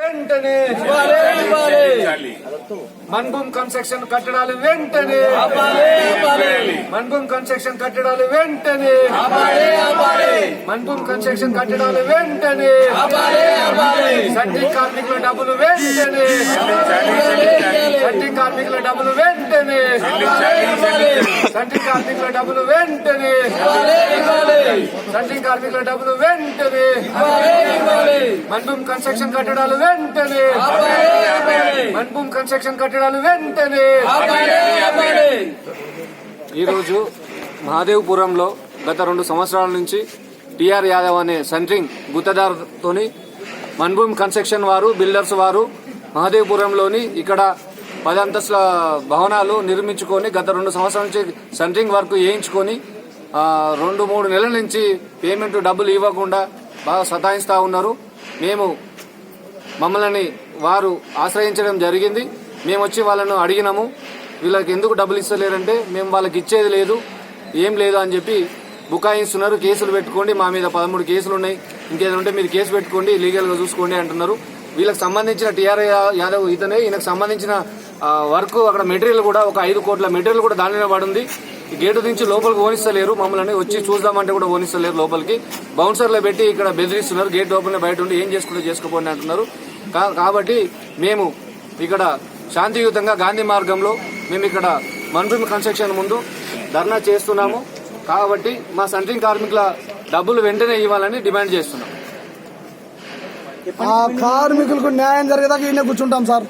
వెంటనే మన్భూమ్ కన్స్ట్రక్షన్ కట్టడాలు వెంటనే మన్భూమ్ కన్స్ట్రక్షన్ కట్టడాలు వెంటనే మన్భూమ్ కన్స్ట్రక్షన్ కట్టడాలు వెంటనే సంటి కార్మికుల డబ్బులు వెంటనే సంటి కార్మికుల డబ్బులు వెంటనే సంటి కార్మికుల డబ్బులు వెంటనే. సంటి కార్మికుల డబ్బులు వెంటనే. మన్భూమ్ కన్స్ట్రక్షన్ కట్టడాలు వెంటనే. మన్భూమ్ కన్స్ట్రక్షన్ కట్టడాలు వెంటనే. ఈరోజు మహాదేవ్పురంలో గత రెండు సంవత్సరాల నుంచి టిఆర్ యాదవ్ అనే సెంట్రింగ్ గుత్తదారుతోని మన్భూమ్ కన్స్ట్రక్షన్ వారు బిల్డర్స్ వారు మహాదేవ్పురంలోని ఇక్కడ పది అంతస్తుల భవనాలు నిర్మించుకొని గత రెండు సంవత్సరాల నుంచి సెంట్రింగ్ వర్క్ వేయించుకొని రెండు మూడు నెలల నుంచి పేమెంట్ డబ్బులు ఇవ్వకుండా బాగా సతాయిస్తూ ఉన్నారు. మేము మమ్మల్ని వారు ఆశ్రయించడం జరిగింది. మేము వచ్చి వాళ్ళను అడిగినాము వీళ్ళకి ఎందుకు డబ్బులు ఇస్తలేరంటే మేము వాళ్ళకి ఇచ్చేది లేదు ఏం లేదు అని చెప్పి బుకాయిస్తున్నారు. కేసులు పెట్టుకోండి మా మీద పదమూడు కేసులు ఉన్నాయి. ఇంకేదైనా ఉంటే మీరు కేసు పెట్టుకోండి లీగల్గా చూసుకోండి అంటున్నారు. వీళ్ళకి సంబంధించిన టీఆర్ఐ యాదవ్ ఇతనే ఈయనకు సంబంధించిన వర్క్ అక్కడ మెటీరియల్ కూడా ఒక ఐదు కోట్ల మెటీరియల్ కూడా దానిలో పడింది. ఈ గేటు నుంచి లోపలికి ఓనిస్తలేరు మమ్మల్ని. వచ్చి చూద్దామంటే కూడా ఓనిస్తలేరు లోపలికి. బౌన్సర్లో పెట్టి ఇక్కడ బెదిరిస్తున్నారు. గేట్ లోపలనే బయట ఉండి ఏం చేసుకుంటే చేసుకోపోండి అంటున్నారు. కా- కాబట్టి మేము ఇక్కడ శాంతియుతంగా గాంధీ మార్గంలో మేము ఇక్కడ మన్భూమి కన్స్ట్రక్షన్ ముందు ధర్నా చేస్తున్నాము. కాబట్టి మా సెంట్రింగ్ కార్మికుల డబ్బులు వెంటనే ఇవ్వాలని డిమాండ్ చేస్తున్నాం. ఆ కార్మికులకు న్యాయం జరిగేదాకా ఈయన కూర్చుంటాం సార్.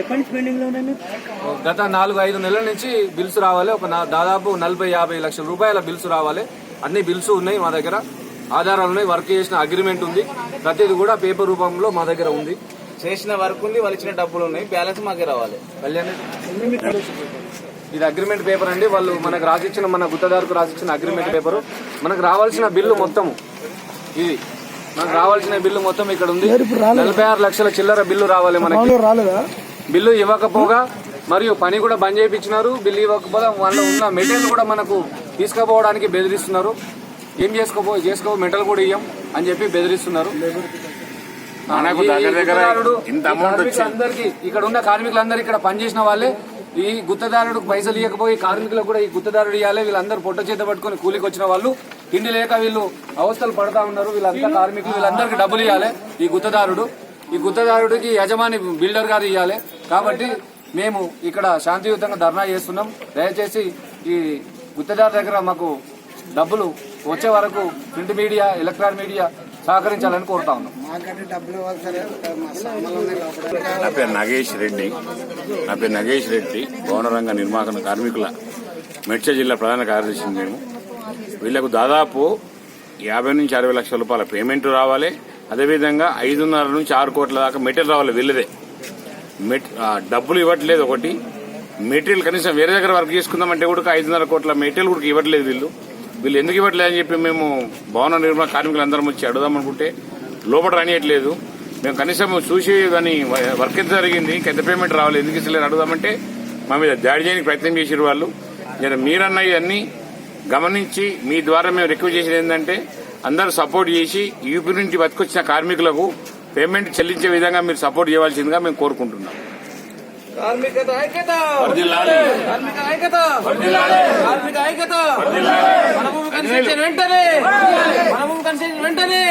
ఎప్పటి నుంచి పెండింగ్లో ఉన్నాయి మీకు గత నాలుగు ఐదు నెలల నుంచి బిల్స్ రావాలి. ఒక దాదాపు నలభై యాభై లక్షల రూపాయల బిల్స్ రావాలి. అన్ని బిల్స్ ఉన్నాయి మా దగ్గర. ఆధారాలు ఉన్నాయి వర్క్ చేసిన అగ్రిమెంట్ ఉంది. ప్రతిది కూడా పేపర్ రూపంలో మా దగ్గర ఉంది. చేసిన వర్క్ ఉంది వాళ్ళు ఇచ్చిన డబ్బులు ఉన్నాయి. బ్యాలెన్స్ మాకే రావాలి. కళ్యాణ్? ఇది అగ్రిమెంట్ పేపర్ అండి. వాళ్ళు మనకు రాసిచ్చిన మన గుత్తదారుకు రాసిచ్చిన అగ్రిమెంట్ పేపర్ మనకు రావాల్సిన బిల్లు మొత్తం ఇది. మనకు రావాల్సిన బిల్లు మొత్తం ఇక్కడ ఉంది. నలభై ఆరు లక్షల చిల్లర బిల్లు రావాలి మనకి. రాలేదా? బిల్లు ఇవ్వకపోగా మరియు పని కూడా బంద్ చేయించినారు. బిల్లు ఇవ్వకపోగా వాళ్ళ ఉన్న మెటీరియల్ కూడా మనకు తీసుకుపోవడానికి బెదిరిస్తున్నారు. ఏం చేసుకోపో చేసుకో మెటల్ కూడా ఇయ్యం అని చెప్పి బెదిరిస్తున్నారు. కార్మికులందరికీ ఇక్కడ ఉన్న కార్మికులందరూ ఇక్కడ పనిచేసిన వాళ్ళే ఈ గుత్తదారుడు పైసలు ఇవ్వకపోయి కార్మికులకు కూడా ఈ గుత్తదారుడు ఇవ్వాలి వీళ్ళందరూ పొట్ట చేత పట్టుకుని కూలికి వచ్చిన వాళ్ళు తిండి లేక వీళ్ళు అవస్థలు పడతా ఉన్నారు. వీళ్ళంతా కార్మికులు వీళ్ళందరికీ డబ్బులు ఇవ్వాలి ఈ గుత్తదారుడు. ఈ గుత్తదారుడికి యజమాని బిల్డర్ గారు ఇవ్వాలి కాబట్టి మేము ఇక్కడ శాంతియుతంగా ధర్నా చేస్తున్నాం. దయచేసి ఈ గుత్తదారు దగ్గర మాకు డబ్బులు వచ్చే వరకు ప్రింట్ మీడియా ఎలక్ట్రానిక్ మీడియా సహకరించాలని కోరుతా ఉన్నాం. నా పేరు నాగేష్ రెడ్డి. నా పేరు నాగేష్ రెడ్డి భవన రంగ నిర్మాణ కార్మికుల మెడ్చ జిల్లా ప్రధాన కార్యదర్శి మేము వీళ్ళకు దాదాపు యాభై నుంచి అరవై లక్షల రూపాయల పేమెంట్ రావాలి. అదేవిధంగా ఐదున్నర నుంచి ఆరు కోట్ల దాకా మెటీరియల్ రావాలి వీళ్ళదే. డబ్బులు ఇవ్వట్లేదు ఒకటి. మెటీరియల్ కనీసం వేరే దగ్గర వర్క్ చేసుకుందామంటే కూడా ఐదున్నర కోట్ల మెటీరియల్ కూడా ఇవ్వట్లేదు వీళ్ళు. వీళ్ళు ఎందుకు ఇవ్వట్లేదు అని చెప్పి మేము భవన నిర్మాణ కార్మికులు అందరం వచ్చి అడుగుదామనుకుంటే లోపల రానియట్లేదు. మేము కనీసం చూసి దాని వర్క్ ఎంత జరిగింది ఎంత పేమెంట్ రావాలి ఎందుకు ఇస్తలేదు అడుగుదామంటే మా మీద దాడి చేయడానికి ప్రయత్నం చేసారు వాళ్ళు. నేను మీరన్న ఇవన్నీ గమనించి మీ ద్వారా మేము రిక్వెస్ట్ చేసేది ఏంటంటే అందరూ సపోర్ట్ చేసి యూపీ నుంచి బతికొచ్చిన కార్మికులకు పేమెంట్ చెల్లించే విధంగా మీరు సపోర్ట్ చేయవలసిందిగా మేము కోరుకుంటున్నాం. కార్మికత ఐక్యత! వర్ధిల్లాలి. కార్మిక ఐక్యత! కార్మిక ఐక్యత! మన భూమి కన్స్ట్రక్షన్ వెంటనే! మన భూమి కన్స్ట్రక్షన్ వెంటనే!